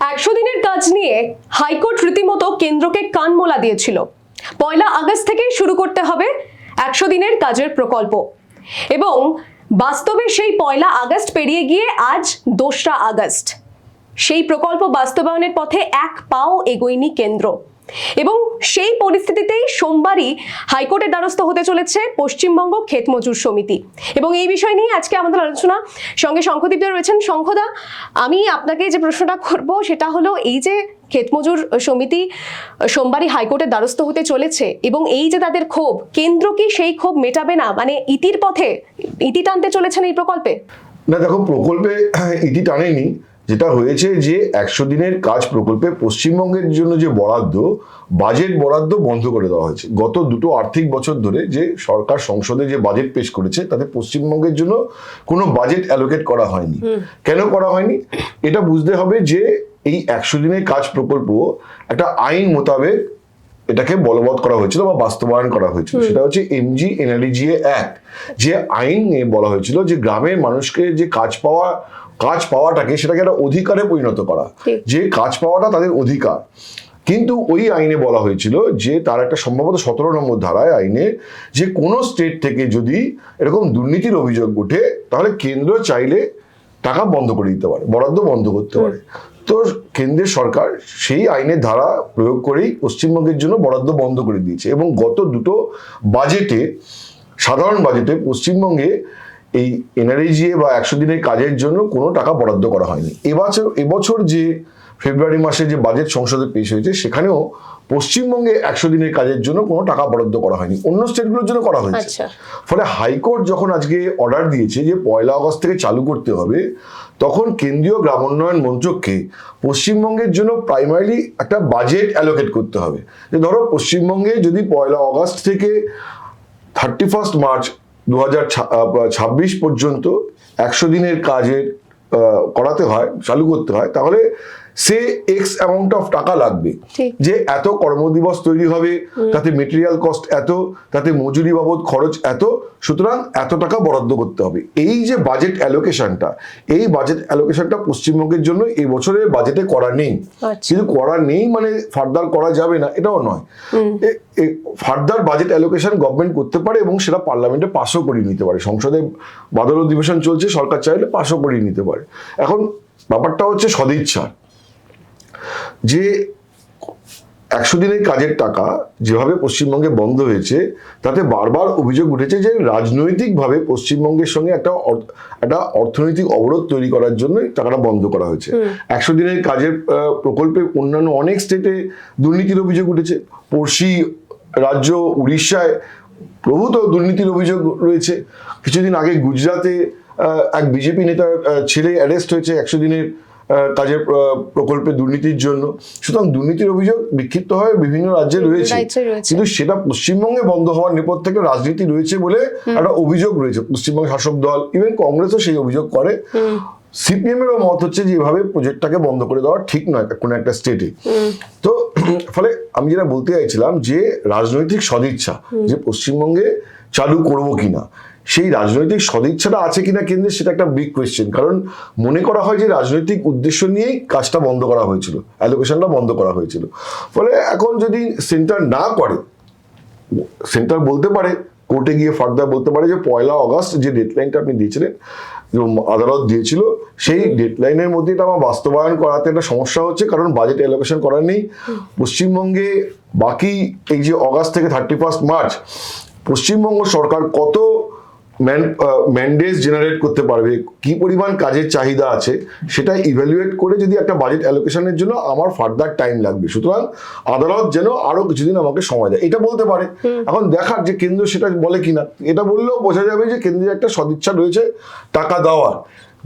একশো দিনের কাজ নিয়ে হাইকোর্ট রীতিমতো কেন্দ্রকে কানমোলা দিয়েছিল। পয়লা আগস্ট থেকেই শুরু করতে হবে একশো দিনের কাজের প্রকল্প। এবং বাস্তবে সেই পয়লা আগস্ট পেরিয়ে গিয়ে আজ দোসরা আগস্ট। সেই প্রকল্প বাস্তবায়নের পথে এক পাও এগোয়নি কেন্দ্র। এবং সেই পরিস্থিতিতেই সোমবারই হাইকোর্টের দ্বারস্থ হতে চলেছে পশ্চিমবঙ্গ ক্ষেত মজুর সমিতি। এবং এই বিষয় নিয়ে আজকে আমাদের আলোচনা সঙ্গে শঙ্খদীপদা রয়েছেন। শঙ্খদা, আমি আপনাকে যে প্রশ্নটা করব সেটা হলো এই যে ক্ষেত মজুর সমিতি সোমবারই হাইকোর্টের দ্বারস্থ হতে চলেছে এবং এই যে তাদের ক্ষোভ, কেন্দ্র কি সেই ক্ষোভ মেটাবে না? মানে ইতির পথে ইতি টানতে চলেছেন এই প্রকল্পে? না, দেখো প্রকল্পে ইতি টানেনি। যেটা হয়েছে যে একশো দিনের কাজ প্রকল্পে পশ্চিমবঙ্গের জন্য যে বরাদ্দ বাজেট বরাদ্দ বন্ধ করে দেওয়া হয়েছে। গত দুটো আর্থিক বছর ধরে যে সরকার সংসদে যে বাজেট পেশ করেছে তাতে পশ্চিমবঙ্গের জন্য কোনো বাজেট অ্যালোকেট করা হয়নি। কেন করা হয়নি? এটা বুঝতে হবে যে এই একশো দিনের কাজ প্রকল্প একটা আইন মোতাবেক এটাকে বলবৎ করা হয়েছিল বা বাস্তবায়ন করা হয়েছিল। সেটা হচ্ছে এমজি এনআরডিজিএ অ্যাক্ট যে আইনে বলা হয়েছিল যে গ্রামের মানুষকে যে কাজ পাওয়া কাজ পাওয়াটাকে সেটাকে একটা অধিকারে পরিণত করা। যে কাজ পাওয়াটা তাদের অধিকার। কিন্তু ওই আইনে বলা হয়েছিল যে তার একটা সম্ভবত সতেরো নম্বর ধারায় আইনে যে কোনো স্টেট থেকে যদি এরকম দুর্নীতির অভিযোগ ওঠে তাহলে কেন্দ্র চাইলে টাকা বন্ধ করে দিতে পারে বরাদ্দ বন্ধ করতে পারে। তো কেন্দ্রের সরকার সেই আইনের ধারা প্রয়োগ করেই পশ্চিমবঙ্গের জন্য বরাদ্দ বন্ধ করে দিয়েছে এবং গত দুটো বাজেটে সাধারণ বাজেটে পশ্চিমবঙ্গে এই এনআরএজিএ বা একশো দিনের কাজের জন্য কোনো টাকা বরাদ্দ করা হয়নি। এবছর এবছর যে ফেব্রুয়ারি মাসে যে বাজেট সংসদে পেশ হয়েছে সেখানেও পশ্চিমবঙ্গে একশো দিনের কাজের জন্য কোনো টাকা বরাদ্দ করা হয়নি। অন্য স্টেটগুলোর জন্য করা হয়েছে। আচ্ছা। ফলে হাইকোর্ট যখন আজকে অর্ডার দিয়েছে যে পয়লা আগস্ট থেকে চালু করতে হবে তখন কেন্দ্রীয় গ্রামোন্নয়ন মন্ত্রককে পশ্চিমবঙ্গের জন্য প্রাইমারিলি একটা বাজেট অ্যালোকেট করতে হবে। যে ধরো পশ্চিমবঙ্গে যদি পয়লা অগাস্ট থেকে থার্টি ফার্স্ট মার্চ দু ছাব্বিশ পর্যন্ত একশো দিনের কাজের করাতে হয়, চালু করতে হয়, তাহলে সে এক্স অ্যামাউন্ট অফ টাকা লাগবে। যে এত কর্মদিবস তৈরি হবে তাতে মেটেরিয়াল কস্ট এত তাতে মজুরি বাবদ খরচ এত সুতরাং এত টাকা বরাদ্দ করতে হবে। এই যে বাজেট অ্যালোকেশনটা এই বাজেট অ্যালোকেশনটা পশ্চিমবঙ্গের জন্য এই বছরের বাজেটে করা নেই। আচ্ছা। কিন্তু করা নেই মানে ফার্দার করা যাবে না এটাও নয়। ফার্দার বাজেট অ্যালোকেশন গভর্নমেন্ট করতে পারে এবং সেটা পার্লামেন্টে পাশও করিয়ে নিতে পারে। সংসদে বাদল অধিবেশন চলছে সরকার চাইলে পাশও করিয়ে নিতে পারে। এখন ব্যাপারটা হচ্ছে সদিচ্ছা যে একশো দিনের কাজের টাকা যেভাবে পশ্চিমবঙ্গে বন্ধ হয়েছে তাতে বারবার অভিযোগ উঠেছে যে রাজনৈতিকভাবে পশ্চিমবঙ্গের সঙ্গে একটা একটা অর্থনৈতিক অবরোধ তৈরি করার জন্য টাকাটা বন্ধ করা হয়েছে। একশো দিনের কাজের প্রকল্পে অন্যান্য অনেক স্টেটে দুর্নীতির অভিযোগ উঠেছে। পড়শি রাজ্য উড়িষ্যায় প্রভূত দুর্নীতির অভিযোগ রয়েছে। কিছুদিন আগে গুজরাতে এক বিজেপি নেতার ছেলে অ্যারেস্ট হয়েছে একশো দিনের কাজের প্রকল্পে দুর্নীতির জন্য। সুতরাং দুর্নীতির অভিযোগ বিক্ষিপ্ত হয় বিভিন্ন রাজ্যে রয়েছে। কিন্তু সেটা পশ্চিমবঙ্গে বন্ধ হওয়ার নেপথ্যে রাজনীতি রয়েছে বলে একটা অভিযোগ রয়েছে। পশ্চিমবঙ্গ শাসক দল ইভেন কংগ্রেসও সেই অভিযোগ করে। সিপিএম এরও মত হচ্ছে যে এভাবে প্রজেক্টটাকে বন্ধ করে দেওয়া ঠিক নয় কোনো একটা স্টেটে তো ফলে আমি যেটা বলতে চাইছিলাম যে রাজনৈতিক সদিচ্ছা যে পশ্চিমবঙ্গে চালু করব কিনা সেই রাজনৈতিক সদিচ্ছাটা আছে কিনা কেন্দ্রে সেটা একটা বিগ কোয়েশ্চেন কারণ মনে করা হয় যে রাজনৈতিক উদ্দেশ্য নিয়েই কাজটা বন্ধ করা হয়েছিল অ্যালোকেশনটা বন্ধ করা হয়েছিল। ফলে এখন যদি সেন্টার না করে সেন্টার বলতে পারে কোর্টে গিয়ে ফার্দার বলতে পারে যে পয়লা অগস্ট যে ডেডলাইনটা আপনি দিয়েছিলেন আদালত দিয়েছিল, সেই ডেডলাইনের মধ্যে এটা আমার বাস্তবায়ন করাতে একটা সমস্যা হচ্ছে, কারণ বাজেট অ্যালোকেশন করার নেই। পশ্চিমবঙ্গে বাকি এই যে অগাস্ট থেকে থার্টি ফার্স্ট মার্চ পশ্চিমবঙ্গ সরকার কত ম্যান ম্যান্ডেজ জেনারেট করতে পারবে কি পরিমাণ কাজের চাহিদা আছে সেটা ইভ্যালুয়েট করে যদি একটা বাজেট অ্যালোকেশনের জন্য আমার ফার্দার টাইম লাগবে। সুতরাং আদালত যেন আরও কিছুদিন আমাকে সময় দেয়। এটা বলতে পারে। এখন দেখার যে কেন্দ্র সেটা বলে কিনা। এটা বললেও বোঝা যাবে যে কেন্দ্রের একটা সদিচ্ছা রয়েছে টাকা দেওয়ার।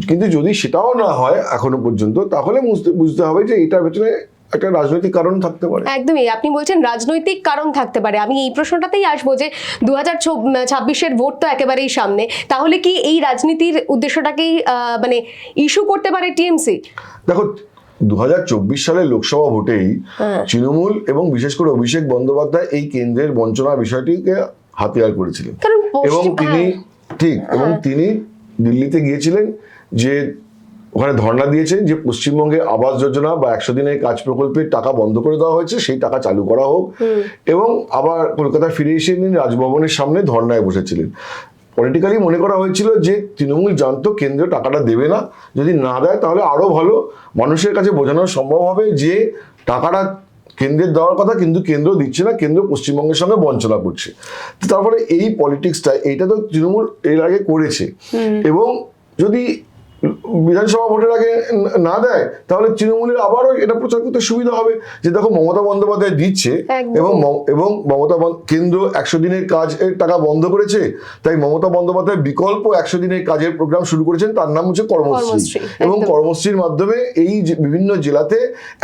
কিন্তু যদি সেটাও না হয় এখনও পর্যন্ত তাহলে বুঝতে বুঝতে হবে যে এটার ভেতরে একটা রাজনৈতিক কারণ থাকতে পারে একদমই আপনি বলছেন রাজনৈতিক কারণ থাকতে পারে আমি এই প্রশ্নটাতেই আসব যে দু হাজার ছাব্বিশের ভোট তো একেবারেই সামনে তাহলে কি এই রাজনীতির উদ্দেশ্যটাকেই মানে ইস্যু করতে পারে টিএমসি দেখো দু হাজার চব্বিশ সালের লোকসভা ভোটেই হ্যাঁ। তৃণমূল এবং বিশেষ করে অভিষেক বন্দ্যোপাধ্যায় এই কেন্দ্রের বঞ্চনা বিষয়টিকে হাতিয়ার করেছিলেন এবং তিনি হ্যাঁ। ঠিক এবং হ্যাঁ। তিনি দিল্লিতে গিয়েছিলেন যে ওখানে ধর্ণা দিয়েছেন যে পশ্চিমবঙ্গে আবাস যোজনা বা একশো দিনের কাজ প্রকল্পের টাকা বন্ধ করে দেওয়া হয়েছে সেই টাকা চালু করা হোক। এবং আবার কলকাতা ফিরে এসে তিনি রাজভবনের সামনে ধর্ণায় বসেছিলেন। পলিটিক্যালি মনে করা হয়েছিল যে তৃণমূল জানতো কেন্দ্র টাকাটা দেবে না যদি না দেয় তাহলে আরও ভালো। মানুষের কাছে বোঝানো সম্ভব হবে যে টাকাটা কেন্দ্রের দেওয়ার কথা কিন্তু কেন্দ্র দিচ্ছে না কেন্দ্র পশ্চিমবঙ্গের সঙ্গে বঞ্চনা করছে। তারপরে এই পলিটিক্সটা এইটা তো তৃণমূল এর আগে করেছে। এবং যদি বিধানসভা ভোটের আগে না দেয় তাহলে তৃণমূলের আবারও এটা প্রচার করতে সুবিধা হবে যে দেখো মমতা বন্দ্যোপাধ্যায় দিচ্ছে এবং এবং মমতা কেন্দ্র একশো দিনের কাজের টাকা বন্ধ করেছে তাই মমতা বন্দ্যোপাধ্যায় বিকল্প একশো দিনের কাজের প্রোগ্রাম শুরু করেছেন তার নাম হচ্ছে কর্মশ্রী। এবং কর্মশ্রীর মাধ্যমে এই যে বিভিন্ন জেলাতে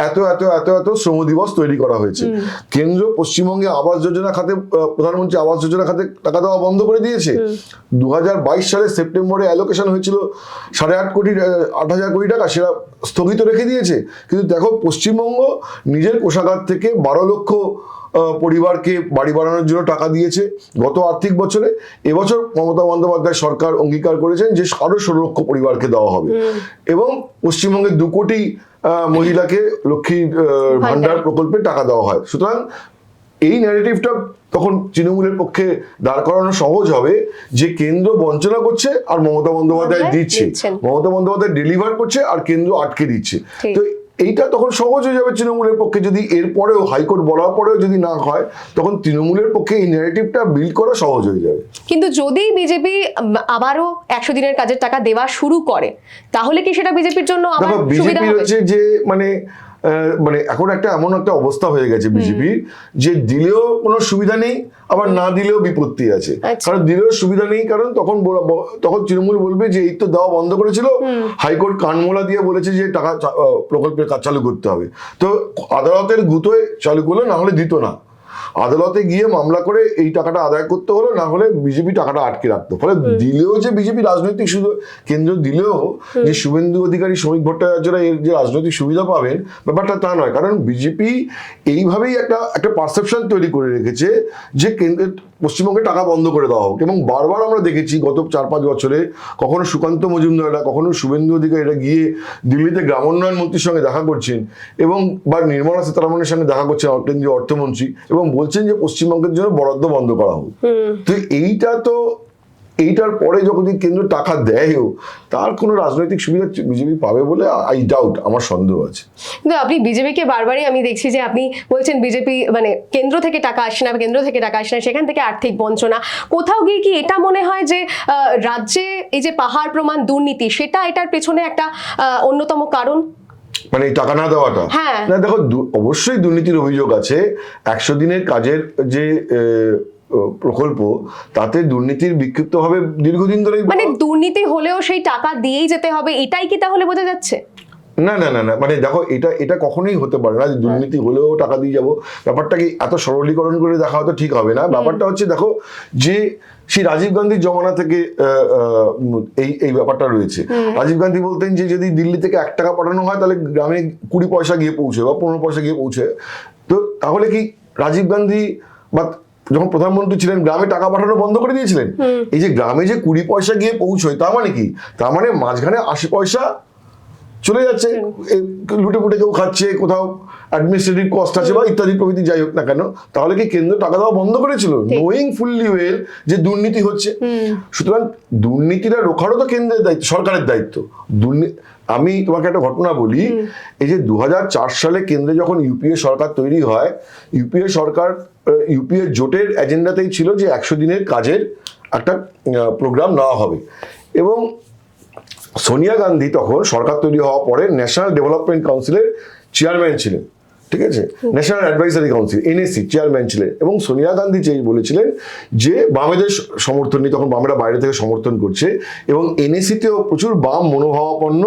এত এত এত এত শ্রম দিবস তৈরি করা হয়েছে। কেন্দ্র পশ্চিমবঙ্গে আবাস যোজনা খাতে প্রধানমন্ত্রী আবাস যোজনা খাতে টাকা দেওয়া বন্ধ করে দিয়েছে। দু হাজার বাইশ সালের সেপ্টেম্বরে অ্যালোকেশন হয়েছিল সাড়ে আট কোটি আট হাজার কোটি টাকা সেটা স্থগিত রেখে দিয়েছে। কিন্তু দেখো পশ্চিমবঙ্গ নিজের কোষাগার থেকে বারো লক্ষ পরিবারকে বাড়ি বানানোর জন্য টাকা দিয়েছে। গত আর্থিক বছরে এবছর মমতা বন্দ্যোপাধ্যায় সরকার অঙ্গীকার করেছেন যে আরও ষোলো লক্ষ পরিবারকে দেওয়া হবে। এবং পশ্চিমবঙ্গের দু কোটি আহ, মহিলাকে লক্ষ্মী ভান্ডার প্রকল্পে টাকা দেওয়া হয়। সুতরাং এই ন্যারেটিভটা তখন তৃণমূলের পক্ষে দাঁড় করানো সহজ হবে যে কেন্দ্র বঞ্চনা করছে আর মমতা বন্দ্যোপাধ্যায় দিচ্ছে। মমতা বন্দ্যোপাধ্যায় ডেলিভার করছে আর কেন্দ্র আটকে দিচ্ছে। তো এইটা তখন সহজ হয়ে যাবে তৃণমূলের পক্ষে। যদি এরপরেও হাইকোর্ট বলার পরেও যদি না হয় তখন তৃণমূলের পক্ষে এই ন্যারেটিভটা বিল্ড করা সহজ হয়ে যাবে। কিন্তু যদি বিজেপি আবারও একশো দিনের কাজের টাকা দেওয়া শুরু করে তাহলে কি সেটা বিজেপির জন্য বিজেপি হচ্ছে যে মানে মানে এখন একটা এমন একটা অবস্থা হয়ে গেছে বিজেপি যে দিলেও কোনো সুবিধা নেই আবার না দিলেও বিপত্তি আছে। আচ্ছা। কারণ দিলেও সুবিধা নেই কারণ তখন তখন তৃণমূল বলবে যে এই তো দেওয়া বন্ধ করেছিল হাইকোর্ট কানমোলা দিয়ে বলেছে যে টাকা প্রকল্পের কাজ চালু করতে হবে। তো আদালতের গুতোয় চালু করল না হলে দিত না। আদালতে গিয়ে মামলা করে এই টাকাটা আদায় করতে হলো না হলে বিজেপি টাকাটা আটকে রাখতো। ফলে দিলেও যে বিজেপি রাজনৈতিক শুধু কেন্দ্র দিলেও যে শুভেন্দু অধিকারী শ্রমিক ভট্টাচার্যরা এর যে রাজনৈতিক সুবিধা পাবেন ব্যাপারটা তা নয়। কারণ বিজেপি এইভাবেই একটা একটা পারসেপশন তৈরি করে রেখেছে যে কেন্দ্রের পশ্চিমবঙ্গে টাকা বন্ধ করে দেওয়া হোক। এবং বারবার আমরা দেখেছি গত চার পাঁচ বছরে কখনো সুকান্ত মজুমদাররা কখনো শুভেন্দু অধিকারীরা গিয়ে দিল্লিতে গ্রামোন্নয়ন মন্ত্রীর সঙ্গে দেখা করছেন এবং বা নির্মলা সীতারামনের সঙ্গে দেখা করছেন কেন্দ্রীয় অর্থমন্ত্রী এবং বলছেন যে পশ্চিমবঙ্গের জন্য বরাদ্দ বন্ধ করা হোক। তো এইটা তো এইটার পরে যখন কেন্দ্র টাকা দেয়ও তার কোনো রাজনৈতিক সুবিধা বিজেপি পাবে বলে আই ডাউট আমার সন্দেহ আছে। কিন্তু আপনি বিজেপিকে বারবারই আমি দেখছি যে আপনি বলছেন বিজেপি মানে কেন্দ্র থেকে টাকা আসে না কেন্দ্র থেকে টাকা আসে না সেখান থেকে আর্থিক বঞ্চনা। কোথাও গিয়ে কি এটা মনে হয় যে আহ, রাজ্যে এই যে পাহাড় প্রমাণ দুর্নীতি সেটা এটার পেছনে একটা অন্যতম কারণ? মানে টাকা না দেওয়াটা? হ্যাঁ। না দেখো অবশ্যই দুর্নীতির অভিযোগ আছে। একশো দিনের কাজের যে প্রকল্প তাতে দুর্নীতির বিক্ষিপ্ত হবে দীর্ঘদিন ধরে মানে দুর্নীতি হলেও সেই টাকা দিয়েই যেতে হবে এটাই কি তাহলে বোঝা যাচ্ছে? না না না না মানে দেখো এটা এটা কখনোই হতে পারে না। যে দুর্নীতি হলেও টাকা দিয়ে যাব। ব্যাপারটা কি এত সরলীকরণ করে দেখা হয়তো ঠিক হবে না। ব্যাপারটা হচ্ছে দেখো যে সেই রাজীব গান্ধীর জমানা থেকে এই এই ব্যাপারটা রয়েছে। রাজীব গান্ধী বলতেন যে যদি দিল্লি থেকে এক টাকা পাঠানো হয় তাহলে গ্রামে কুড়ি পয়সা গিয়ে পৌঁছে বা পনেরো পয়সা গিয়ে পৌঁছে। তো তাহলে কি রাজীব গান্ধী বা যখন প্রধানমন্ত্রী ছিলেন গ্রামে টাকা পাঠানো বন্ধ করে দিয়েছিলেন? এই যে গ্রামে যে কুড়ি পয়সা গিয়ে পৌঁছয় তার মানে কি? তার মানে মাঝখানে আশি পয়সা চলে যাচ্ছে লুটে পুটে কেউ খাচ্ছে কোথাও অ্যাডমিনিস্ট্রেটিভ কস্ট আছে বা ইত্যাদি প্রভৃতি যাই হোক না কেন তাহলে কি কেন্দ্র টাকা দেওয়া বন্ধ করেছিল? নোয়িং ফুললি ওয়েল যে দুর্নীতি হচ্ছে। সুতরাং দুর্নীতিটা রোখারও তো কেন্দ্রের দায়িত্ব সরকারের দায়িত্ব। দুর্নীতি আমি তোমাকে একটা ঘটনা বলি এই যে দু হাজার চার সালে কেন্দ্রে যখন ইউপিএ সরকার তৈরি হয় ইউপিএ সরকার ইউপিএ জোটের এজেন্ডাতেই ছিল যে একশো দিনের কাজের একটা প্রোগ্রাম নেওয়া হবে। এবং সোনিয়া গান্ধী তখন সরকার তৈরি হওয়ার পরে ন্যাশনাল ডেভেলপমেন্ট কাউন্সিলের চেয়ারম্যান ছিলেন ঠিক আছে? National advisory council NAC chairman ছিলেন এবং সোনিয়া গান্ধী যে বলেছিলেন যে বামেদের সমর্থন নিয়ে তখন বামেরা বাইরে থেকে সমর্থন করছে এবং এনএসিতেও প্রচুর বাম মনোভাবাপন্ন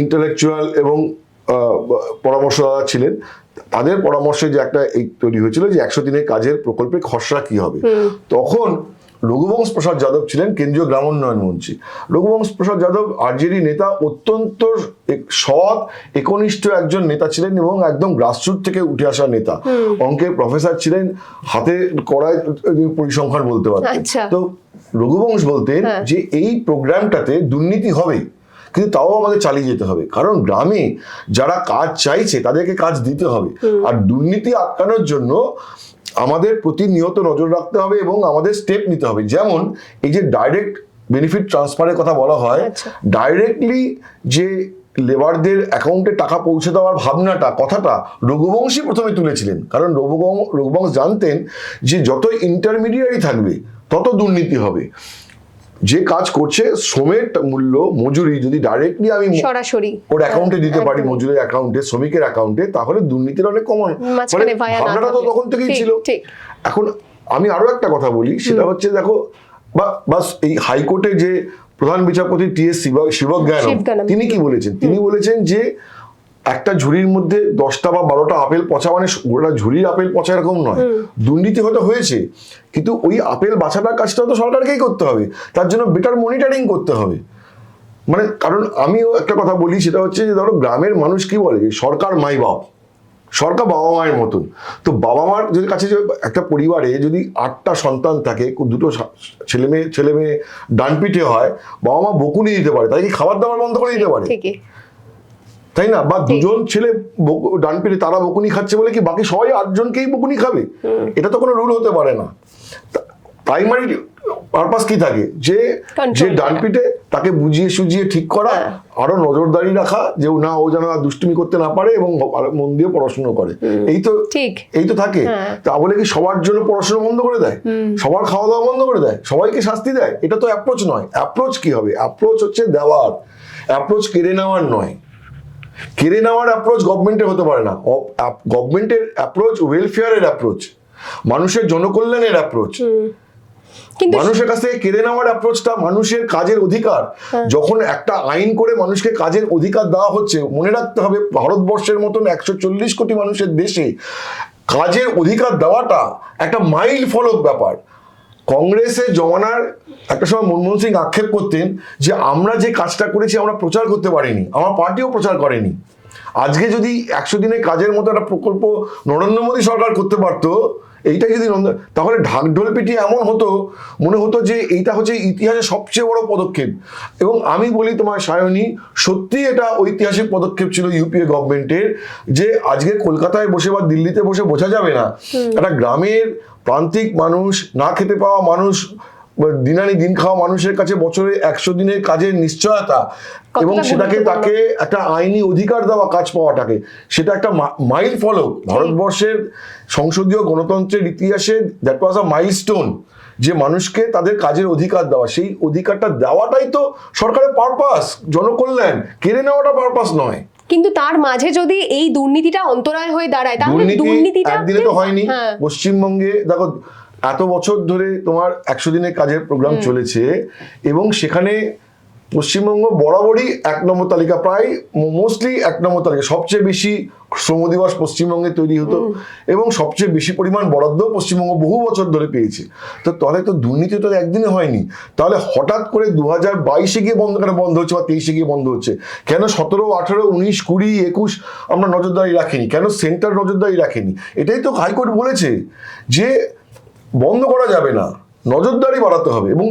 ইন্টালেকচুয়াল এবং পরামর্শদাতা ছিলেন। তাদের পরামর্শে যে একটা এই তৈরি হয়েছিল যে একশো দিনের কাজের প্রকল্পে খসড়া কি হবে। তখন রঘুবংশ প্রসাদ যাদব ছিলেন কেন্দ্রীয় গ্রামোন্নয়ন মন্ত্রী। রঘুবংশ প্রসাদ যাদব আরজেডি নেতা অত্যন্ত এক- সৎ একনিষ্ঠ একজন নেতা ছিলেন এবং একদম গ্রাসরুট থেকে উঠে আসা নেতা। অঙ্কের প্রফেসর ছিলেন হাতে কড়ায় পরিসংখ্যান বলতে পারতেন। আচ্ছা। তো রঘুবংশ বলতেন যে এই প্রোগ্রামটাতে দুর্নীতি হবে কিন্তু তাও আমাদের চালিয়ে যেতে হবে। কারণ গ্রামে যারা কাজ চাইছে তাদেরকে কাজ দিতে হবে। আর দুর্নীতি আটকানোর জন্য আমাদের প্রতিনিয়ত নজর রাখতে হবে এবং আমাদের স্টেপ নিতে হবে। যেমন এই যে ডাইরেক্ট বেনিফিট ট্রান্সফারের কথা বলা হয় আচ্ছা। ডাইরেক্টলি যে লেবারদের অ্যাকাউন্টে টাকা পৌঁছে দেওয়ার ভাবনাটা কথাটা রঘুবংশী প্রথমে তুলেছিলেন। কারণ রঘুবংশ রঘুবংশ জানতেন যে যত ইন্টারমিডিয়ারি থাকবে তত দুর্নীতি হবে। যে কাজ করছে শ্রমের মূল্য মজুরি যদি ডাইরেক্টলি আমি সরাসরি। ওর অ্যাকাউন্টে দিতে পারি একদমই। মজুরের অ্যাকাউন্টে শ্রমিকের অ্যাকাউন্টে তাহলে দুর্নীতির অনেক কমন। ভাবনাটা তো তখন থেকেই ছিল। এখন আমি আরও একটা কথা বলি সেটা হচ্ছে দেখো বা বাস এই হাইকোর্টে যে প্রধান বিচারপতি টি এস শিবজ্ঞান শিবজ্ঞানম। তিনি কি বলেছেন? তিনি বলেছেন যে একটা ঝুড়ির মধ্যে দশটা বা বারোটা আপেল পচা মানে গোটা ঝুড়ির আপেল পচা এরকম নয়। দুর্নীতি হয়তো হয়েছে কিন্তু ওই আপেল বাছাটার কাজটা তো সরকারকেই করতে হবে। তার জন্য বেটার মনিটরিং করতে হবে। মানে কারণ আমিও একটা কথা বলি সেটা হচ্ছে যে ধরো গ্রামের মানুষ কি বলে? সরকার মাই বাপ। সরকার বাবা মায়ের মতন। তো বাবা মার যদি কাছে যে একটা পরিবারে যদি আটটা সন্তান থাকে দুটো ছেলে মেয়ে ছেলে মেয়ে ডান পিঠে হয় বাবা মা বকুনি দিতে পারে তাই কি খাবার দাবার বন্ধ করে দিতে পারে? তাই না? বা দুজন ছেলে ডান পিঠে তারা বকুনি খাচ্ছে বলে কি বাকি সবাই আটজনকেই বকুনি খাবে? এটা তো কোনো রুল হতে পারে না। প্রাইমারি পারপাস কি থাকে? যে যে ডান। পিঠে তাকে বুঝিয়ে সুজিয়ে ঠিক করা হ্যাঁ। আরও নজরদারি রাখা যে না ও যেন দুষ্টুমি করতে না পারে এবং মন দিয়ে পড়াশুনো করে। এই তো ঠিক। এই তো থাকে। হ্যাঁ। তা বলে কি সবার জন্য পড়াশোনা বন্ধ করে দেয়? সবার খাওয়া দাওয়া বন্ধ করে দেয়? সবাইকে শাস্তি দেয়? এটা তো অ্যাপ্রোচ নয়। অ্যাপ্রোচ কি হবে? অ্যাপ্রোচ হচ্ছে দেওয়ার। অ্যাপ্রোচ কেড়ে নেওয়ার নয়। কেড়ে নেওয়ার অ্যাপ্রোচ গভর্নমেন্টের হতে পারে না। গভর্নমেন্টের অ্যাপ্রোচ ওয়েলফেয়ারের অ্যাপ্রোচ মানুষের জনকল্যাণের অ্যাপ্রোচ কিন্তু মানুষের কাছ থেকে কেড়ে নেওয়ার অ্যাপ্রোচটা মানুষের কাজের অধিকার। যখন একটা আইন করে মানুষকে কাজের অধিকার দেওয়া হচ্ছে মনে রাখতে হবে ভারতবর্ষের মতন একশো চল্লিশ কোটি মানুষের দেশে কাজের অধিকার দেওয়াটা একটা মাইল ফলক ব্যাপার। কংগ্রেসের জমানার একটা সময় মনমোহন সিং আক্ষেপ করতেন যে আমরা যে কাজটা করেছি আমরা প্রচার করতে পারিনি, আমার পার্টিও প্রচার করেনি। আজকে যদি একশো দিনের কাজের মতো একটা প্রকল্প নরেন্দ্র মোদী সরকার করতে পারতো এইটা যদি নন্দ- তাহলে ঢাকঢোল পিটিয়ে এমন হতো মনে হতো যে এইটা হচ্ছে ইতিহাসের সবচেয়ে বড় পদক্ষেপ। এবং আমি বলি তোমার সায়নী সত্যি এটা ঐতিহাসিক পদক্ষেপ ছিল ইউপিএ গভর্নমেন্টের যে আজকে কলকাতায় বসে বা দিল্লিতে বসে বোঝা যাবে না। একটা গ্রামের প্রান্তিক মানুষ না খেতে পাওয়া মানুষ দিনানি দিন খাওয়া মানুষের কাছে বছরে একশো দিনের কাজের নিশ্চয়তা এবং সেটাকে তাকে একটা আইনি অধিকার দেওয়া কাজ পাওয়াটাকে সেটা একটা মাইল ফলক। ভারতবর্ষের সংসদীয় গণতন্ত্রের ইতিহাসে দ্যাট ওয়াজ আ মাইলস্টোন যে মানুষকে তাদের কাজের অধিকার দেওয়া। সেই অধিকারটা দেওয়াটাই তো সরকারের পারপাস জনকল্যাণ। কেড়ে নেওয়াটা পারপাস নয়। কিন্তু তার মাঝে যদি এই দুর্নীতিটা অন্তরায় হয়ে দাঁড়ায় তাহলে দুর্নীতি দুর্নীতিটা একদিনে তো হয়নি। হ্যাঁ। পশ্চিমবঙ্গে দেখো এত বছর ধরে তোমার একশো দিনের কাজের প্রোগ্রাম চলেছে এবং সেখানে পশ্চিমবঙ্গ বরাবরই এক নম্বর তালিকা প্রায় মোস্টলি এক নম্বর তালিকা। সবচেয়ে বেশি শ্রম দিবস পশ্চিমবঙ্গে তৈরি হতো এবং সবচেয়ে বেশি পরিমাণ বরাদ্দ পশ্চিমবঙ্গ বহু বছর ধরে পেয়েছে। তো তাহলে তো দুর্নীতি তো একদিনে হয়নি। তাহলে হঠাৎ করে দু হাজার বাইশে গিয়ে বন্ধ কেন বন্ধ হচ্ছে বা তেইশে গিয়ে বন্ধ হচ্ছে? কেন সতেরো আঠেরো উনিশ কুড়ি একুশ আমরা নজরদারি রাখিনি? কেন সেন্টার নজরদারি রাখেনি? এটাই তো হাইকোর্ট বলেছে যে বন্ধ করা যাবে না। নজরদারি বাড়াতে হবে এবং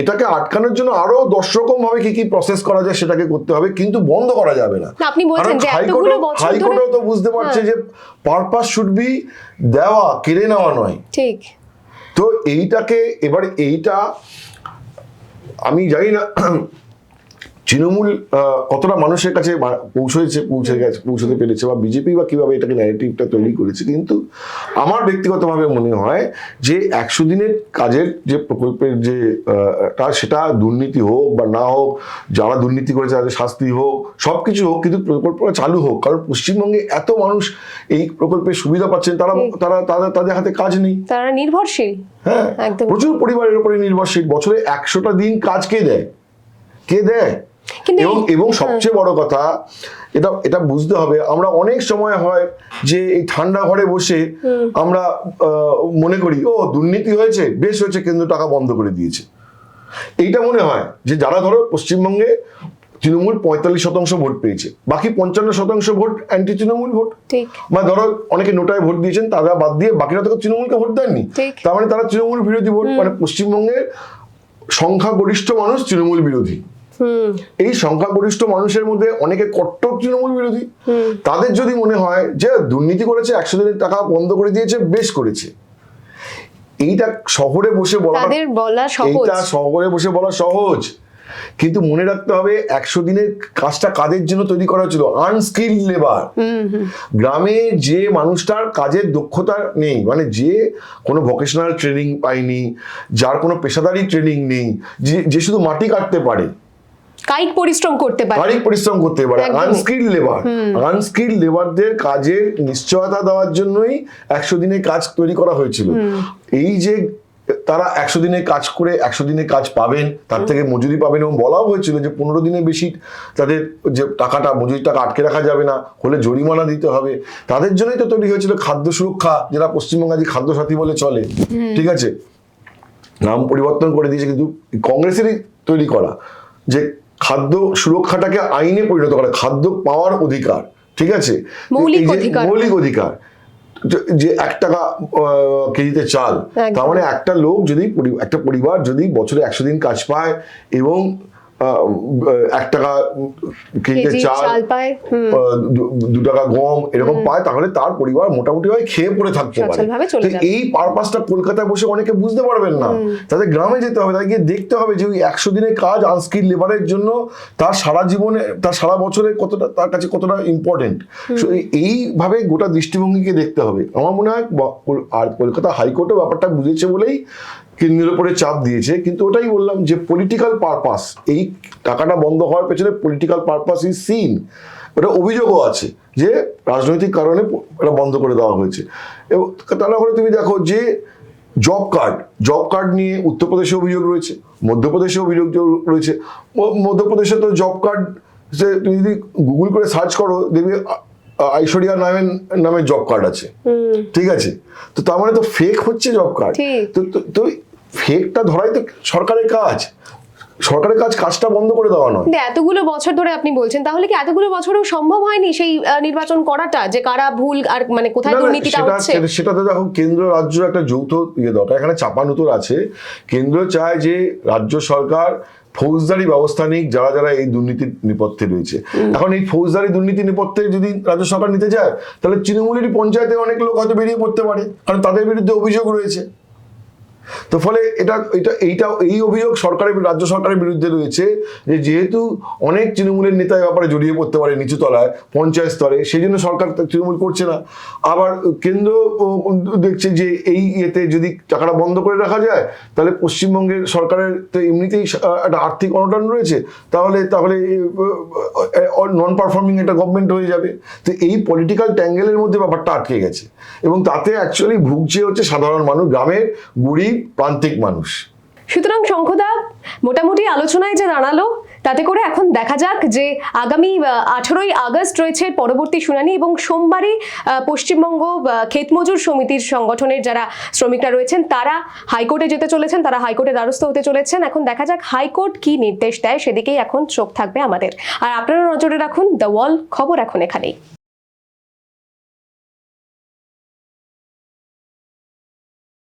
এটাকে আটকানোর জন্য আরও দশ রকম ভাবে কি কি প্রসেস করা যায় সেটাকে করতে হবে কিন্তু বন্ধ করা যাবে না। আপনি বলছেন যে এতগুলো বছর হাইকোর্টও তো বুঝতে পারছে যে পারপাস শুড বি দেওয়া কেড়ে নেওয়া নয়। ঠিক। তো এইটাকে এবার এইটা আমি জানি না তৃণমূল কতটা মানুষের কাছে পৌঁছেছে পৌঁছে গেছে পৌঁছতে পেরেছে বা বিজেপি বা কীভাবে এটাকে ন্যারেটিভটা তৈরি করেছে কিন্তু আমার ব্যক্তিগতভাবে মনে হয় যে একশো দিনের কাজের যে প্রকল্পের যে আহ, তা সেটা দুর্নীতি হোক বা না হোক যারা দুর্নীতি করেছে তাদের শাস্তি হোক সব কিছু হোক কিন্তু প্রকল্পটা চালু হোক কারণ পশ্চিমবঙ্গে এত মানুষ এই প্রকল্পের সুবিধা পাচ্ছেন তারা তারা তাদের তাদের হাতে কাজ নেই। তারা নির্ভরশীল। হ্যাঁ। প্রচুর পরিবারের উপরে নির্ভরশীল বছরে একশোটা দিন কাজ কে দেয়? কে দেয়? কিন্তু এবং এবং সবচেয়ে বড় কথা এটা এটা বুঝতে হবে আমরা অনেক সময় হয় যে এই ঠান্ডা ঘরে বসে আমরা মনে করি ও দুর্নীতি হয়েছে বেশ হয়েছে কেন্দ্র টাকা বন্ধ করে দিয়েছে। এইটা মনে হয় যে যারা ধরো পশ্চিমবঙ্গে তৃণমূল পঁয়তাল্লিশ শতাংশ ভোট পেয়েছে বাকি পঞ্চান্ন শতাংশ ভোট অ্যান্টি তৃণমূল ভোট বা ধরো অনেকে নোটায় ভোট দিয়েছেন তারা বাদ দিয়ে বাকিরা তো তৃণমূলকে ভোট দেননি। তার মানে তারা তৃণমূল বিরোধী ভোট মানে পশ্চিমবঙ্গের সংখ্যাগরিষ্ঠ মানুষ তৃণমূল বিরোধী। এই সংখ্যাগরিষ্ঠ মানুষের মধ্যে অনেকে কট্টর তৃণমূল বিরোধী। তাদের যদি মনে হয় যে দুর্নীতি করেছে একশো দিনের টাকা বন্ধ করে দিয়েছে বেশ করেছে। এইটা শহরে বসে বলা এইটা শহরে বসে বলা সহজ। কিন্তু মনে রাখতে হবে একশো দিনের কাজটা কাদের জন্য তৈরি করা হচ্ছিল আনস্কিল লেবার গ্রামে যে মানুষটার কাজের দক্ষতা নেই মানে যে কোনো ভোকেশনাল ট্রেনিং পায়নি যার কোনো পেশাদারি ট্রেনিং নেই যে শুধু মাটি কাটতে পারে কায়িক পরিশ্রম করতে পারে। শারীরিক পরিশ্রম করতে পারে। আনস্কিল লেবার আনস্কিল লেবারদের কাজের নিশ্চয়তা দেওয়ার জন্যই একশো দিনের কাজ তৈরি করা হয়েছিল। এই যে তারা একশো দিনে কাজ করে একশো দিনে কাজ পাবেন তার থেকে মজুরি পাবেন এবং বলাও হয়েছিল যে পনেরো দিনের বেশি তাদের যে টাকাটা মজুরি টাকা আটকে রাখা যাবে না হলে জরিমানা দিতে হবে। তাদের জন্যই তো তৈরি হয়েছিল খাদ্য সুরক্ষা যেটা পশ্চিমবঙ্গে আজ খাদ্য সাথী বলে চলে। ঠিক আছে? নাম পরিবর্তন করে দিয়েছে কিন্তু কংগ্রেসেরই তৈরি করা যে খাদ্য সুরক্ষাটাকে আইনে পরিণত করা খাদ্য পাওয়ার অধিকার ঠিক আছে মৌলিক অধিকার। যে- এক টাকা আহ, কেজিতে চাল তার মানে একটা লোক যদি একটা পরিবার যদি বছরে একশো দিন কাজ পায় এবং এক টাকা চাল দু- টাকা গম এরকম পায় তাহলে তার পরিবার মোটামুটি ভাবে খেয়ে পড়ে থাকতে পারে। এই পারপাসটা কলকাতায় বসে অনেকে বুঝতে পারবেন না। তাদের গ্রামে যেতে হবে তাদেরকে দেখতে হবে যে ওই একশো দিনের কাজ আনস্কিল লেবারের জন্য তার সারা জীবনে তার সারা বছরে কতটা তার কাছে কতটা ইম্পর্টেন্ট এইভাবে গোটা দৃষ্টিভঙ্গিকে দেখতে হবে। আমার মনে হয় আর কলকাতা হাইকোর্টও ব্যাপারটা বুঝেছে বলেই কেন্দ্রের উপরে চাপ দিয়েছে কিন্তু ওটাই বললাম যে পলিটিক্যাল পারপাস এই টাকাটা বন্ধ হওয়ার পেছনে পলিটিক্যাল পারপাস ইজ সিন ওটা অভিযোগও আছে যে রাজনৈতিক কারণে এটা বন্ধ করে দেওয়া হয়েছে। এবং তা না হলে তুমি দেখো যে জব কার্ড জব কার্ড নিয়ে উত্তরপ্রদেশে অভিযোগ রয়েছে মধ্যপ্রদেশে অভিযোগ রয়েছে। মধ্যপ্রদেশে তো জব কার্ড সে তুমি যদি গুগল করে সার্চ করো দেখবে ঐশ্বরিয়া নামের নামে জব কার্ড আছে। ঠিক আছে? তো তার মানে তো ফেক হচ্ছে জব কার্ড তো- তো ফেকটা ধরাই তো সরকারের কাজ। সরকারের কাজ কাজটা বন্ধ করে দেওয়া নয়। কিন্তু এতগুলো বছর ধরে আপনি বলছেন তাহলে কি এতগুলো বছরও সম্ভব হয়নি সেই নির্বাচন করাটা? যে কারা ভুল আর মানে কোথায় দুর্নীতিটা হচ্ছে? সেটা- সেটা তো দেখো কেন্দ্র রাজ্য একটা যৌথ ইয়ে দরকার। এখানে চাপানুতর আছে। কেন্দ্র চায় যে রাজ্য সরকার ফৌজদারি ব্যবস্থা নিক যারা যারা এই দুর্নীতির নেপথ্যে রয়েছে। এখন এই ফৌজদারি দুর্নীতি নেপথ্যে যদি রাজ্য সরকার নিতে যায় তাহলে তৃণমূলেরই পঞ্চায়েতে অনেক লোক হয়তো বেরিয়ে পড়তে পারে। কারণ তাদের বিরুদ্ধে অভিযোগ রয়েছে। তো ফলে এটা এটা এইটা এই অভিযোগ সরকারের, রাজ্য সরকারের বিরুদ্ধে রয়েছে যে যেহেতু অনেক তৃণমূলের নেতা ব্যাপারে জড়িয়ে পড়তে পারে নিচু তলায় পঞ্চায়েত স্তরে, সেই জন্য সরকার তৃণমূল করছে না। আবার কেন্দ্র দেখছে যে এই ইয়েতে যদি টাকাটা বন্ধ করে রাখা যায়, তাহলে পশ্চিমবঙ্গের সরকারের তো এমনিতেই একটা আর্থিক অনটন রয়েছে, তাহলে তাহলে নন পারফর্মিং একটা গভর্নমেন্ট হয়ে যাবে। তো এই পলিটিক্যাল ট্যাঙ্গেলের মধ্যে ব্যাপারটা আটকে গেছে। এবং তাতে অ্যাকচুয়ালি ভুগছে হচ্ছে সাধারণ মানুষ, গ্রামের গরিব প্রান্তিক মানুষ। সুতরাং শঙ্খদা মোটামুটি আলোচনায় যে দাঁড়াল তাতে করে এখন দেখা যাক যে আগামী আঠেরোই আগস্ট রয়েছে পরবর্তী শুনানি এবং সোমবারই পশ্চিমবঙ্গ আহ, ক্ষেত মজুর সমিতির সংগঠনের যারা শ্রমিকরা রয়েছেন তারা হাইকোর্টে যেতে চলেছেন তারা হাইকোর্টে দ্বারস্থ হতে চলেছেন। এখন দেখা যাক হাইকোর্ট কি নির্দেশ দেয় সেদিকেই এখন চোখ থাকবে আমাদের। আর আপনারা নজরে রাখুন দ্য ওয়াল খবর এখন এখানেই।